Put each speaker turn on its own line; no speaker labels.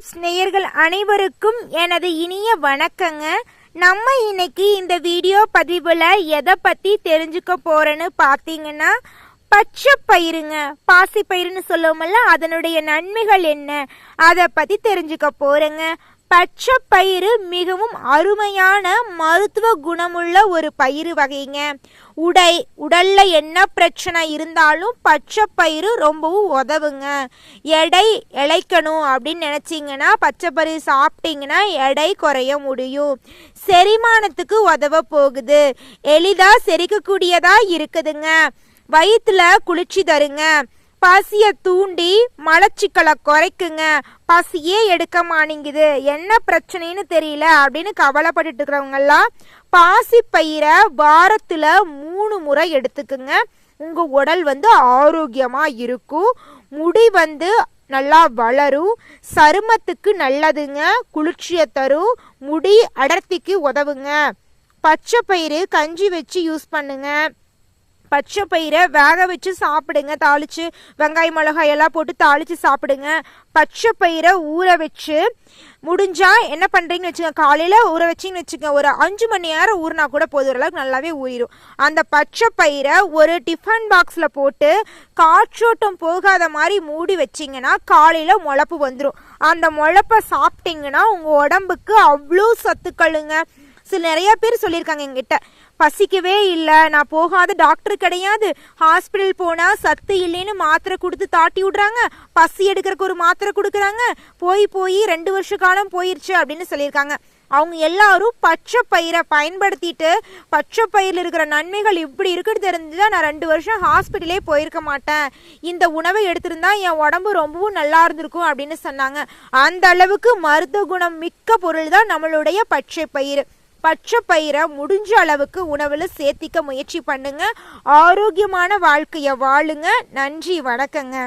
Tips நேயர்கள் அனைவருக்கும் எனது இனிய வணக்கங்க. நம்ம இன்னைக்கு இந்த வீடியோ பதிவில் எதை பற்றி தெரிஞ்சுக்க போகிறேன்னு பார்த்தீங்கன்னா பச்சை பயிருங்க. பாசி பயிருன்னு சொல்லுவோம்ல அதனுடைய நன்மைகள் என்ன? அதை பற்றி தெரிஞ்சுக்க போகிறேங்க பச்சை பயிறு மிகவும் அருமையான மருத்துவ குணமுள்ள ஒரு பயிறு வகைங்க. உடை உடல்ல என்ன பிரச்சனை இருந்தாலும் பச்சை பயிறு ரொம்பவும் உதவுங்க. எடை இழைக்கணும் அப்படின்னு நினச்சிங்கன்னா பச்சை பயிறு சாப்பிட்டீங்கன்னா எடை குறைய முடியும். செரிமானத்துக்கு உதவ போகுது. எளிதாக செரிக்கக்கூடியதாக இருக்குதுங்க. வயிற்றுல குளிர்ச்சி தருங்க. பசியை தூண்டி மலச்சிக்கலை குறைக்குங்க. பசியே எடுக்க மாட்டேங்குது. என்ன பிரச்சனைன்னு தெரியல அப்படின்னு கவலைப்பட்டுட்டு இருக்கிறவங்கெல்லாம் பாசி பயிரை வாரத்தில் மூணு முறை எடுத்துக்குங்க. உங்கள் உடல் வந்து ஆரோக்கியமாக இருக்கும். முடி வந்து நல்லா வளரும். சருமத்துக்கு நல்லதுங்க. குளிர்ச்சியை தரும். முடி அடர்த்திக்கு உதவுங்க. பச்சை பயிறு கஞ்சி வச்சு யூஸ் பண்ணுங்க. பச்சை பயிரை வேக வச்சு சாப்பிடுங்க. தாளிச்சு வெங்காயம் மிளகாய் எல்லாம் போட்டு தாளிச்சு சாப்பிடுங்க. பச்சை பயிரை ஊற வச்சு முடிஞ்சா என்ன பண்ணுறீங்கன்னு வச்சுக்கோங்க. காலையில் ஊற வச்சிங்கன்னு வச்சுக்கோங்க. ஒரு அஞ்சு மணி நேரம் ஊறினா கூட போதும். ஓரளவுக்கு நல்லாவே ஊறிடும். அந்த பச்சை பயிரை ஒரு டிஃபன் பாக்ஸில் போட்டு காற்றோட்டம் போகாத மாதிரி மூடி வச்சிங்கன்னா காலையில் முளப்பு வந்துடும் அந்த முளப்பை சாப்பிட்டிங்கன்னா உங்கள் உடம்புக்கு அவ்வளோ சத்துக்களுங்க. சில நிறைய பேர் சொல்லியிருக்காங்க எங்கிட்ட பசிக்கவே இல்லை. நான் போகாத டாக்டர் கிடையாது. ஹாஸ்பிட்டல் போனால் சத்து இல்லைன்னு மாத்திரை கொடுத்து தாட்டி விடுறாங்க. பசி எடுக்கிறக்கு ஒரு மாத்திரை கொடுக்குறாங்க. போய் போய் ரெண்டு வருஷ காலம் போயிருச்சு அப்படின்னு சொல்லியிருக்காங்க. அவங்க எல்லாரும் பச்சை பயிரை பயன்படுத்திட்டு பச்சை பயிரில் இருக்கிற நன்மைகள் இப்படி இருக்குன்னு தெரிஞ்சுதா நான் ரெண்டு வருஷம் ஹாஸ்பிட்டலே போயிருக்க மாட்டேன். இந்த உணவை எடுத்திருந்தா என் உடம்பு ரொம்பவும் நல்லா இருந்திருக்கும் அப்படின்னு சொன்னாங்க. அந்த அளவுக்கு மருத்துவ குணம் மிக்க பொருள் தான் நம்மளுடைய பச்சை பயிர் பச்சை பயிரை முடிஞ்ச அளவுக்கு உணவில் சேர்த்திக்க முயற்சி பண்ணுங்க. ஆரோக்கியமான வாழ்க்கையை வாழுங்க. நன்றி வணக்கங்க.